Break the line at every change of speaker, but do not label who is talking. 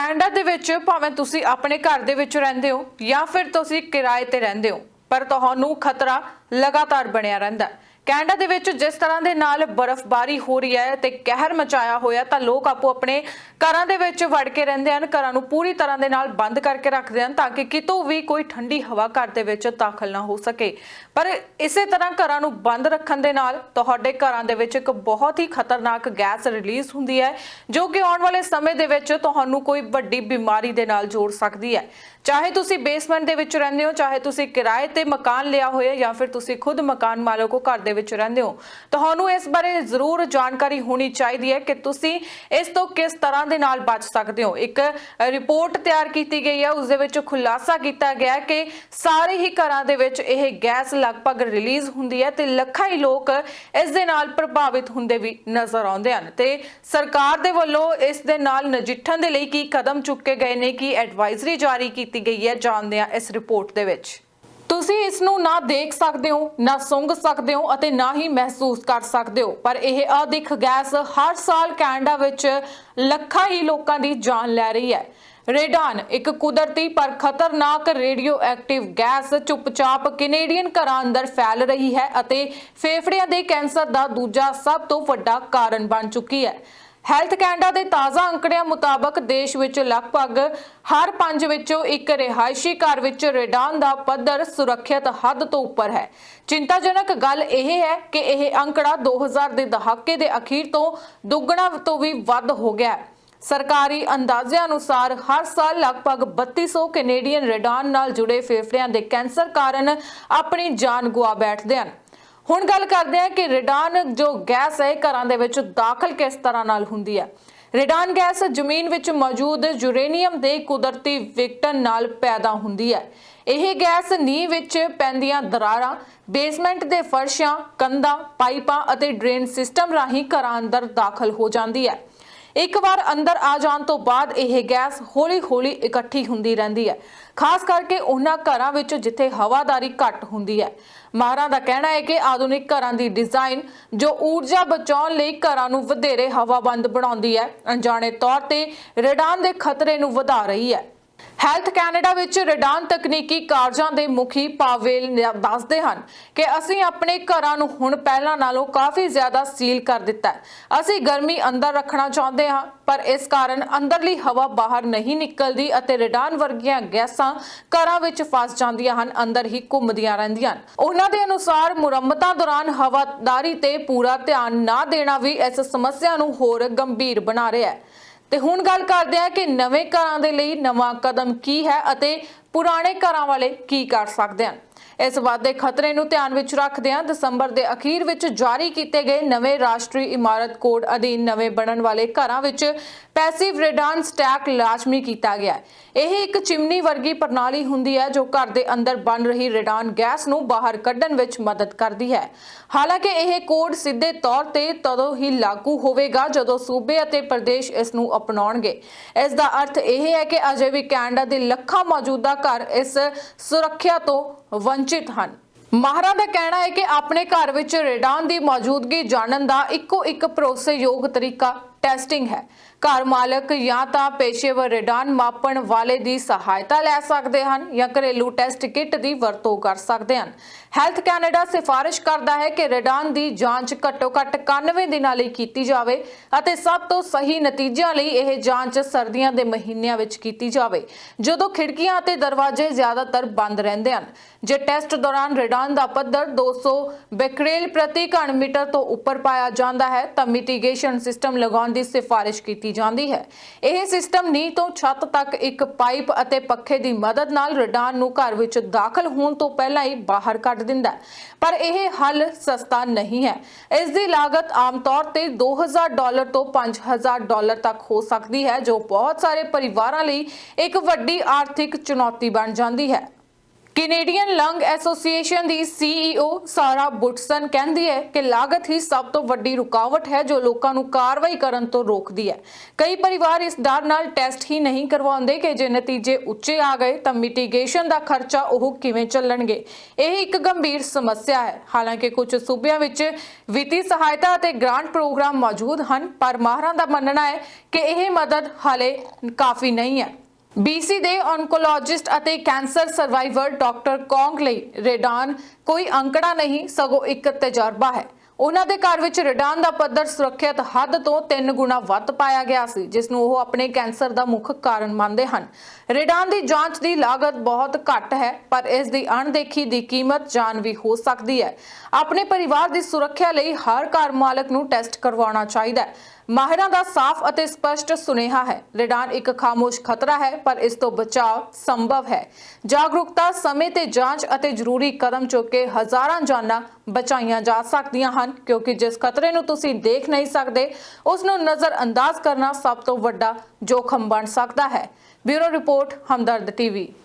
Canada ਦੇ ਵਿੱਚ ਭਾਵੇਂ ਤੁਸੀਂ ਆਪਣੇ ਘਰ ਦੇ ਵਿੱਚ ਰਹਿੰਦੇ ਹੋ ਜਾਂ ਫਿਰ ਤੁਸੀਂ ਕਿਰਾਏ ਤੇ ਰਹਿੰਦੇ ਹੋ, ਪਰ ਤੁਹਾਨੂੰ ਖਤਰਾ ਲਗਾਤਾਰ ਬਣਿਆ ਰਹਿੰਦਾ ਹੈ। ਕੈਨੇਡਾ ਦੇ ਵਿੱਚ ਜਿਸ ਤਰ੍ਹਾਂ ਦੇ ਨਾਲ ਬਰਫ਼ਬਾਰੀ ਹੋ ਰਹੀ ਹੈ ਤੇ ਕਹਿਰ ਮਚਾਇਆ ਹੋਇਆ, ਤਾਂ ਲੋਕ ਆਪੋ ਆਪਣੇ ਘਰਾਂ ਦੇ ਵਿੱਚ ਵੜ ਕੇ ਰਹਿੰਦੇ ਹਨ, ਘਰਾਂ ਨੂੰ ਪੂਰੀ ਤਰ੍ਹਾਂ ਦੇ ਨਾਲ ਬੰਦ ਕਰਕੇ ਰੱਖਦੇ ਹਨ, ਤਾਂ ਕਿ ਕਿਤੋਂ ਵੀ ਕੋਈ ਠੰਡੀ ਹਵਾ ਘਰ ਦੇ ਵਿੱਚ ਦਾਖਲ ਨਾ ਹੋ ਸਕੇ। ਪਰ ਇਸੇ ਤਰ੍ਹਾਂ ਘਰਾਂ ਨੂੰ ਬੰਦ ਰੱਖਣ ਦੇ ਨਾਲ ਤੁਹਾਡੇ ਘਰਾਂ ਦੇ ਵਿੱਚ ਇੱਕ ਬਹੁਤ ਹੀ ਖਤਰਨਾਕ ਗੈਸ ਰਿਲੀਜ਼ ਹੁੰਦੀ ਹੈ, ਜੋ ਕਿ ਆਉਣ ਵਾਲੇ ਸਮੇਂ ਦੇ ਵਿੱਚ ਤੁਹਾਨੂੰ ਕੋਈ ਵੱਡੀ ਬਿਮਾਰੀ ਦੇ ਨਾਲ ਜੋੜ ਸਕਦੀ ਹੈ। ਚਾਹੇ ਤੁਸੀਂ ਬੇਸਮੈਂਟ ਦੇ ਵਿੱਚ ਰਹਿੰਦੇ ਹੋ, ਚਾਹੇ ਤੁਸੀਂ ਕਿਰਾਏ ਤੇ ਮਕਾਨ ਲਿਆ ਹੋਇਆ ਜਾਂ ਫਿਰ ਤੁਸੀਂ ਖੁਦ ਮਕਾਨ ਮਾਲਕ ਹੋ, ਘਰ ਦੇ ਵਿੱਚ ਰਹਿੰਦੇ ਹੋ। ਤੁਹਾਨੂੰ ਇਸ ਬਾਰੇ ਜ਼ਰੂਰ ਜਾਣਕਾਰੀ ਹੋਣੀ ਚਾਹੀਦੀ ਹੈ ਕਿ ਤੁਸੀਂ ਇਸ ਤੋਂ ਕਿਸ ਤਰ੍ਹਾਂ ਦੇ ਨਾਲ ਬਚ ਸਕਦੇ ਹੋ। ਇੱਕ ਰਿਪੋਰਟ ਤਿਆਰ ਕੀਤੀ ਗਈ ਹੈ, ਉਸ ਦੇ ਵਿੱਚ ਖੁਲਾਸਾ ਕੀਤਾ ਗਿਆ ਕਿ ਸਾਰੇ ਹੀ ਘਰਾਂ ਦੇ ਵਿੱਚ ਇਹ ਗੈਸ ਲਗਭਗ ਰਿਲੀਜ਼ ਹੁੰਦੀ ਹੈ ਤੇ ਲੱਖਾਂ ਹੀ ਲੋਕ ਇਸ ਦੇ ਨਾਲ ਪ੍ਰਭਾਵਿਤ ਹੁੰਦੇ ਵੀ ਨਜ਼ਰ ਆਉਂਦੇ ਹਨ। ਤੇ ਸਰਕਾਰ ਦੇ ਵੱਲੋਂ ਇਸ ਦੇ ਨਾਲ ਨਜਿੱਠਣ ਦੇ ਲਈ ਕੀ ਕਦਮ ਚੁੱਕੇ ਗਏ ਨੇ, ਕੀ ਐਡਵਾਈਜ਼ਰੀ ਜਾਰੀ ਕੀਤੀ ਗਈ ਹੈ, ਜਾਣਦੇ ਹਾਂ ਇਸ ਰਿਪੋਰਟ ਦੇ ਵਿੱਚ। ਇਸ ਨੂੰ ਨਾ ਦੇਖ ਸਕਦੇ ਹੋ, ਨਾ ਸੁੰਘ ਸਕਦੇ ਹੋ ਅਤੇ ਨਾ ਹੀ ਮਹਿਸੂਸ ਕਰ ਸਕਦੇ ਹੋ। ਪਰ ਇਹ ਅਦਿੱਖ ਗੈਸ ਹਰ ਸਾਲ ਕੈਨੇਡਾ ਵਿੱਚ ਲੱਖਾਂ ਹੀ ਲੋਕਾਂ ਦੀ ਜਾਨ ਲੈ ਰਹੀ ਹੈ। ਰੇਡਾਨ, ਇੱਕ ਕੁਦਰਤੀ ਪਰ ਖਤਰਨਾਕ ਰੇਡੀਓ ਐਕਟਿਵ ਗੈਸ ਚੁੱਪਚਾਪ ਕੈਨੇਡੀਅਨ ਘਰਾਂ ਅੰਦਰ ਫੈਲ ਰਹੀ ਹੈ ਅਤੇ ਫੇਫੜਿਆਂ ਦੇ ਕੈਂਸਰ ਦਾ ਦੂਜਾ ਸਭ ਤੋਂ ਵੱਡਾ ਕਾਰਨ ਬਣ ਚੁੱਕੀ ਹੈ। ਹੈਲਥ ਕੈਨੇਡਾ ਦੇ ਤਾਜ਼ਾ ਅੰਕੜਿਆਂ ਮੁਤਾਬਕ ਦੇਸ਼ ਵਿੱਚ ਲਗਭਗ ਹਰ ਪੰਜ ਵਿੱਚੋਂ ਇੱਕ ਰਿਹਾਇਸ਼ੀ ਘਰ ਵਿੱਚ ਰੇਡਾਨ ਦਾ ਪੱਧਰ ਸੁਰੱਖਿਅਤ ਹੱਦ ਤੋਂ ਉੱਪਰ ਹੈ। ਚਿੰਤਾਜਨਕ ਗੱਲ ਇਹ ਹੈ ਕਿ ਇਹ ਅੰਕੜਾ 2000 ਦੇ ਦਹਾਕੇ ਦੇ ਅਖੀਰ ਤੋਂ ਦੁੱਗਣਾ ਤੋਂ ਵੀ ਵੱਧ ਹੋ ਗਿਆ ਹੈ। ਸਰਕਾਰੀ ਅੰਦਾਜ਼ਿਆਂ ਅਨੁਸਾਰ ਹਰ ਸਾਲ ਲਗਭਗ 3200 ਕੈਨੇਡੀਅਨ ਰੇਡਾਨ ਨਾਲ ਜੁੜੇ ਫੇਫੜਿਆਂ ਦੇ ਕੈਂਸਰ ਕਾਰਨ ਆਪਣੀ ਜਾਨ ਗੁਆ ਬੈਠਦੇ ਹਨ। ਹੁਣ ਗੱਲ ਕਰਦੇ ਹਾਂ ਕਿ ਰੇਡਾਨ ਜੋ ਗੈਸ ਹੈ ਘਰਾਂ ਦੇ ਵਿੱਚ ਦਾਖਲ ਕਿਸ ਤਰ੍ਹਾਂ ਨਾਲ ਹੁੰਦੀ ਹੈ? ਰੇਡਾਨ ਗੈਸ ਜ਼ਮੀਨ ਵਿੱਚ ਮੌਜੂਦ ਯੂਰੇਨੀਅਮ ਦੇ ਕੁਦਰਤੀ ਵਿਕਟਨ ਨਾਲ ਪੈਦਾ ਹੁੰਦੀ ਹੈ। ਇਹ ਗੈਸ ਨੀਂਹ ਵਿੱਚ ਪੈਂਦੀਆਂ ਦਰਾਰਾਂ, ਬੇਸਮੈਂਟ ਦੇ ਫਰਸ਼ਾਂ, ਕੰਧਾਂ, ਪਾਈਪਾਂ ਅਤੇ ਡਰੇਨ ਸਿਸਟਮ ਰਾਹੀਂ ਘਰਾਂ ਅੰਦਰ ਦਾਖਲ ਹੋ ਜਾਂਦੀ ਹੈ। ਇੱਕ ਵਾਰ ਅੰਦਰ ਆ ਜਾਣ ਤੋਂ ਬਾਅਦ ਇਹ ਗੈਸ ਹੌਲੀ-ਹੌਲੀ ਇਕੱਠੀ ਹੁੰਦੀ ਰਹਿੰਦੀ ਹੈ। ਖਾਸ ਕਰਕੇ ਉਹਨਾਂ ਘਰਾਂ ਵਿੱਚ ਜਿੱਥੇ ਹਵਾਦਾਰੀ ਘੱਟ ਹੁੰਦੀ ਹੈ। ਮਾਹਰਾਂ ਦਾ ਕਹਿਣਾ ਹੈ ਕਿ ਆਧੁਨਿਕ ਘਰਾਂ ਦੀ ਡਿਜ਼ਾਈਨ ਜੋ ਊਰਜਾ ਬਚਾਉਣ ਲਈ ਘਰਾਂ ਨੂੰ ਵਧੇਰੇ ਹਵਾਬੰਦ ਬਣਾਉਂਦੀ ਹੈ, ਅਣਜਾਣੇ ਤੌਰ ਤੇ ਰੇਡਾਨ ਦੇ ਖਤਰੇ ਨੂੰ ਵਧਾ ਰਹੀ ਹੈ। ਹੈਲਥ ਕੈਨੇਡਾ ਵਿੱਚ ਰੇਡਾਨ ਤਕਨੀਕੀ ਕਾਰਜਾਂ ਦੇ ਮੁਖੀ ਪਾਵੇਲ ਦੱਸਦੇ ਹਨ ਕਿ ਅਸੀਂ ਆਪਣੇ ਘਰਾਂ ਨੂੰ ਹੁਣ ਪਹਿਲਾਂ ਨਾਲੋਂ ਕਾਫੀ ਜ਼ਿਆਦਾ ਸੀਲ ਕਰ ਦਿੱਤਾ ਹੈ। ਅਸੀਂ ਗਰਮੀ ਅੰਦਰ ਰੱਖਣਾ ਚਾਹੁੰਦੇ ਹਾਂ, ਪਰ ਇਸ ਕਾਰਨ ਅੰਦਰਲੀ ਹਵਾ ਬਾਹਰ ਨਹੀਂ ਨਿਕਲਦੀ ਅਤੇ ਰਡਾਨ ਵਰਗੀਆਂ ਗੈਸਾਂ ਘਰਾਂ ਵਿੱਚ ਫਸ ਜਾਂਦੀਆਂ ਹਨ, ਅੰਦਰ ਹੀ ਘੁੰਮਦੀਆਂ ਰਹਿੰਦੀਆਂ ਹਨ। ਉਹਨਾਂ ਦੇ ਅਨੁਸਾਰ ਮੁਰੰਮਤਾਂ ਦੌਰਾਨ ਹਵਾਦਾਰੀ ਤੇ ਪੂਰਾ ਧਿਆਨ ਨਾ ਦੇਣਾ ਵੀ ਇਸ ਸਮੱਸਿਆ ਨੂੰ ਹੋਰ ਗੰਭੀਰ ਬਣਾ ਰਿਹਾ ਹੈ। ਤੇ ਹੁਣ ਗੱਲ ਕਰਦੇ ਹਾਂ ਕਿ ਨਵੇਂ ਘਰਾਂ ਦੇ ਲਈ ਨਵਾਂ ਕਦਮ ਕੀ ਹੈ ਅਤੇ ਪੁਰਾਣੇ ਘਰਾਂ ਵਾਲੇ ਕੀ ਕਰ ਸਕਦੇ ਹਨ? ਇਸ ਵਾਧੇ ਖਤਰੇ ਨੂੰ ਧਿਆਨ ਵਿੱਚ ਰੱਖਦਿਆਂ ਦਸੰਬਰ ਦੇ ਅਖੀਰ ਵਿੱਚ ਜਾਰੀ ਕੀਤੇ ਗਏ ਨਵੇਂ ਰਾਸ਼ਟਰੀ ਇਮਾਰਤ ਕੋਡ ਅਧੀਨ ਨਵੇਂ ਬਣਨ ਵਾਲੇ ਘਰਾਂ ਵਿੱਚ ਪੈਸਿਵ ਰੇਡਾਨ ਸਟੈਕ ਲਾਜ਼ਮੀ ਕੀਤਾ ਗਿਆ ਹੈ। ਇਹ ਇੱਕ ਚਿਮਨੀ ਵਰਗੀ ਪ੍ਰਣਾਲੀ ਹੁੰਦੀ ਹੈ ਜੋ ਘਰ ਦੇ ਅੰਦਰ ਬਣ ਰਹੀ ਰੇਡਾਨ ਗੈਸ ਨੂੰ ਬਾਹਰ ਕੱਢਣ ਵਿੱਚ ਮਦਦ ਕਰਦੀ ਹੈ। ਹਾਲਾਂਕਿ ਇਹ ਕੋਡ ਸਿੱਧੇ ਤੌਰ ਤੇ ਤਦੋਂ ਹੀ ਲਾਗੂ ਹੋਵੇਗਾ ਜਦੋਂ ਸੂਬੇ ਅਤੇ ਪ੍ਰਦੇਸ਼ ਇਸ ਨੂੰ ਅਪਣਾਉਣਗੇ। ਇਸ ਦਾ ਅਰਥ ਇਹ ਹੈ ਕਿ ਅਜੇ ਵੀ ਕੈਨੇਡਾ ਦੇ ਲੱਖਾਂ ਮੌਜੂਦਾ ਘਰ ਇਸ ਸੁਰੱਖਿਆ ਤੋਂ ਵੰਚਿਤ ਹਨ। ਮਾਹਰਾਂ ਦਾ ਕਹਿਣਾ ਹੈ ਕਿ ਆਪਣੇ ਘਰ ਵਿੱਚ ਰੇਡਾਨ ਦੀ ਮੌਜੂਦਗੀ ਜਾਣਨ ਦਾ ਇੱਕੋ ਇੱਕ ਭਰੋਸੇਯੋਗ ਤਰੀਕਾ ਟੈਸਟਿੰਗ ਹੈ। ਘਰ ਮਾਲਕ ਜਾਂ ਤਾਂ ਪੇਸ਼ੇਵਰ ਰੇਡਾਨ ਮਾਪਣ ਵਾਲੇ ਦੀ ਸਹਾਇਤਾ ਲੈ ਸਕਦੇ ਹਨ ਜਾਂ ਘਰੇਲੂ ਟੈਸਟ ਕਿੱਟ ਦੀ ਵਰਤੋਂ ਕਰ ਸਕਦੇ ਹਨ। ਹੈਲਥ ਕੈਨੇਡਾ ਸਿਫਾਰਿਸ਼ ਕਰਦਾ ਹੈ ਕਿ ਰੇਡਾਨ ਦੀ ਜਾਂਚ ਘੱਟੋ-ਘੱਟ 91 ਦਿਨਾਂ ਲਈ ਕੀਤੀ ਜਾਵੇ ਅਤੇ ਸਭ ਤੋਂ ਸਹੀ ਨਤੀਜਿਆਂ ਲਈ ਇਹ ਜਾਂਚ ਸਰਦੀਆਂ ਦੇ ਮਹੀਨਿਆਂ ਵਿੱਚ ਕੀਤੀ ਜਾਵੇ, ਜਦੋਂ ਖਿੜਕੀਆਂ ਅਤੇ ਦਰਵਾਜ਼ੇ ਜ਼ਿਆਦਾਤਰ ਬੰਦ ਰਹਿੰਦੇ ਹਨ। ਜੇ ਟੈਸਟ ਦੌਰਾਨ ਰੇਡਾਨ ਦਾ ਪੱਧਰ 200 ਬੈਕਰੇਲ ਪ੍ਰਤੀ ਘਣ ਮੀਟਰ ਤੋਂ ਉੱਪਰ ਪਾਇਆ ਜਾਂਦਾ ਹੈ, ਤਾਂ ਮਿਟੀਗੇਸ਼ਨ ਸਿਸਟਮ ਲਗਾਉਣ ਦੀ ਸਿਫਾਰਿਸ਼ ਕੀਤੀ ਜਾਂਦੀ ਹੈ। ਇਹ ਸਿਸਟਮ ਨੀਂਹ ਤੋਂ ਛੱਤ ਤੱਕ ਇੱਕ ਪਾਈਪ ਅਤੇ ਪੱਖੇ ਦੀ ਮਦਦ ਨਾਲ ਰੇਡਾਨ ਨੂੰ ਘਰ ਵਿੱਚ ਦਾਖਲ ਹੋਣ ਤੋਂ ਪਹਿਲਾਂ ਹੀ ਬਾਹਰ ਕੱਢ ਦਿੰਦਾ ਹੈ। ਪਰ ਇਹ ਹੱਲ ਸਸਤਾ ਨਹੀਂ ਹੈ। ਇਸ ਦੀ ਲਾਗਤ ਆਮ ਤੌਰ ਤੇ 2000 ਡਾਲਰ ਤੋਂ 5000 ਡਾਲਰ ਤੱਕ ਹੋ ਸਕਦੀ ਹੈ, ਜੋ ਬਹੁਤ ਸਾਰੇ ਪਰਿਵਾਰਾਂ ਲਈ ਇੱਕ ਵੱਡੀ ਆਰਥਿਕ ਚੁਣੌਤੀ ਬਣ ਜਾਂਦੀ ਹੈ। ਕੈਨੇਡੀਅਨ ਲੰਗ ਐਸੋਸੀਏਸ਼ਨ ਦੀ ਸੀਈਓ ਸਾਰਾ ਬੁਟਸਨ ਕਹਿੰਦੀ ਹੈ ਕਿ ਲਾਗਤ ਹੀ ਸਭ ਤੋਂ ਵੱਡੀ ਰੁਕਾਵਟ ਹੈ ਜੋ ਲੋਕਾਂ ਨੂੰ ਕਾਰਵਾਈ ਕਰਨ ਤੋਂ ਰੋਕਦੀ ਹੈ। ਕਈ ਪਰਿਵਾਰ ਇਸ ਡਰ ਨਾਲ ਟੈਸਟ ਹੀ ਨਹੀਂ ਕਰਵਾਉਂਦੇ ਕਿ ਜੇ ਨਤੀਜੇ ਉੱਚੇ ਆ ਗਏ ਤਾਂ ਮਿਟੀਗੇਸ਼ਨ ਦਾ ਖਰਚਾ ਉਹ ਕਿਵੇਂ ਚੱਲਣਗੇ। ਇਹ ਇੱਕ ਗੰਭੀਰ ਸਮੱਸਿਆ ਹੈ। ਹਾਲਾਂਕਿ ਕੁਝ ਸੂਬਿਆਂ ਵਿੱਚ ਵਿੱਤੀ ਸਹਾਇਤਾ ਅਤੇ ਗ੍ਰਾਂਟ ਪ੍ਰੋਗਰਾਮ ਮੌਜੂਦ ਹਨ, ਪਰ ਮਾਹਰਾਂ ਦਾ ਮੰਨਣਾ ਹੈ ਕਿ ਇਹ ਮਦਦ ਹਾਲੇ ਕਾਫੀ ਨਹੀਂ ਹੈ। ਬੀਸੀ ਦੇ ਔਨਕੋਲੋਜਿਸਟ ਅਤੇ ਕੈਂਸਰ ਸਰਵਾਈਵਰ ਡਾਕਟਰ ਕੌਂਗ ਲਈ ਰੇਡਾਨ, ਕੋਈ ਅੰਕੜਾ ਨਹੀਂ, ਸਗੋਂ ਇੱਕ ਤਜਰਬਾ ਹੈ। ਉਹਨਾਂ ਦੇ ਘਰ ਵਿੱਚ ਰੇਡਾਨ ਦਾ ਪੱਧਰ ਸੁਰੱਖਿਅਤ ਹੱਦ ਤੋਂ 3 ਗੁਣਾ ਵੱਧ ਪਾਇਆ ਗਿਆ ਸੀ, ਜਿਸ ਨੂੰ ਉਹ ਆਪਣੇ ਕੈਂਸਰ ਦਾ ਮੁੱਖ ਕਾਰਨ ਮੰਨਦੇ ਹਨ। ਰਿਡਾਨ ਦੀ ਜਾਂਚ ਦੀ ਲਾਗਤ ਬਹੁਤ ਘੱਟ ਹੈ, ਪਰ ਇਸ ਦੀ ਅਣਦੇਖੀ ਦੀ ਕੀਮਤ ਜਾਨ ਵੀ ਹੋ ਸਕਦੀ ਹੈ। ਆਪਣੇ ਪਰਿਵਾਰ ਦੀ ਸੁਰੱਖਿਆ ਲਈ ਹਰ ਘਰ ਮਾਲਕ ਨੂੰ ਟੈਸਟ ਕਰਵਾਉਣਾ ਚਾਹੀਦਾ ਹੈ। ਮਾਹਿਰਾਂ ਦਾ ਸਾਫ਼ ਅਤੇ ਸਪਸ਼ਟ ਸੁਨੇਹਾ ਹੈ ਰੇਡਾਨ ਇੱਕ ਖਾਮੋਸ਼ ਖਤਰਾ ਹੈ, ਪਰ ਇਸ ਤੋਂ ਬਚਾਅ ਸੰਭਵ ਹੈ। ਜਾਗਰੂਕਤਾ, ਸਮੇਂ ਤੇ ਜਾਂਚ ਅਤੇ ਜ਼ਰੂਰੀ ਕਦਮ ਚੁੱਕ ਕੇ ਹਜ਼ਾਰਾਂ ਜਾਨਾਂ ਬਚਾਈਆਂ ਜਾ ਸਕਦੀਆਂ ਹਨ। ਹਨ, ਕਿਉਂਕਿ ਜਿਸ ਖਤਰੇ ਨੂੰ ਤੁਸੀਂ ਦੇਖ ਨਹੀਂ ਸਕਦੇ ਉਸ ਨੂੰ ਨਜ਼ਰ ਅੰਦਾਜ਼ ਕਰਨਾ ਸਭ ਤੋਂ ਵੱਡਾ ਜੋਖਮ ਬਣ ਸਕਦਾ ਹੈ। Bureau report, Hamdard TV.